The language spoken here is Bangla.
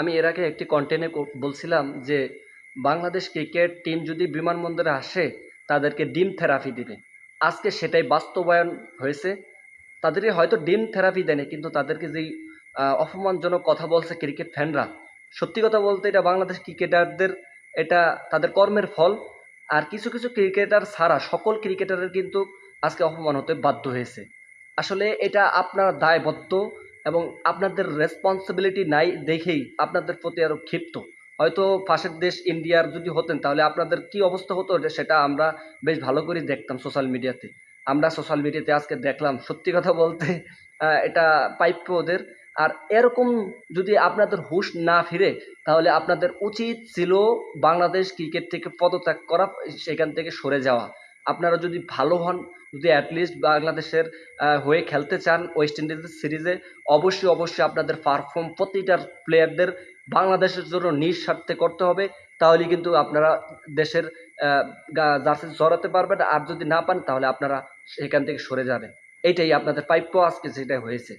আমি এর আগে একটি কন্টেন্টে বলছিলাম যে বাংলাদেশ ক্রিকেট টিম যদি বিমানবন্দরে আসে, তাদেরকে ডিম থেরাপি দিবে। আজকে সেটাই বাস্তবায়ন হয়েছে। তাদেরকে হয়তো ডিম থেরাপি দেয়নি, কিন্তু তাদেরকে যেই অপমানজনক কথা বলছে ক্রিকেট ফ্যানরা, সত্যি কথা বলতে এটা বাংলাদেশ ক্রিকেটারদের, এটা তাদের কর্মের ফল। আর কিছু কিছু ক্রিকেটার ছাড়া সকল ক্রিকেটারের কিন্তু আজকে অপমান হতে বাধ্য হয়েছে। আসলে এটা আপনার দায়বদ্ধ এবং আপনাদের রেসপন্সিবিলিটি নাই দেখেই আপনাদের প্রতি আরও ক্ষিপ্ত। হয়তো পাশের দেশ ইন্ডিয়ার যদি হতেন, তাহলে আপনাদের কি অবস্থা হতো সেটা আমরা বেশ ভালো করে দেখতাম সোশ্যাল মিডিয়াতে আমরা সোশ্যাল মিডিয়াতে আজকে দেখলাম, সত্যি কথা বলতে এটা প্রাপ্য ওদের। আর এরকম যদি আপনাদের হুঁশ না ফিরে, তাহলে আপনাদের উচিত ছিল বাংলাদেশ ক্রিকেট থেকে পদত্যাগ করা, সেখান থেকে সরে যাওয়া। আপনারা যদি ভালো হন যদি অ্যাটলিস্ট বাংলাদেশের হয়ে খেলতে চান ওয়েস্ট ইন্ডিজের সিরিজে অবশ্যই অবশ্যই আপনাদের পারফর্ম প্রতিটার প্লেয়ারদের বাংলাদেশের জন্য নিঃস্বার্থে করতে হবে। তাহলে কিন্তু আপনারা দেশের জার্সি জড়াতে পারবেন। আর যদি না পান, তাহলে আপনারা সেখান থেকে সরে যাবেন। এইটাই আপনাদের প্রাপ্য আজকে যেটা হয়েছে।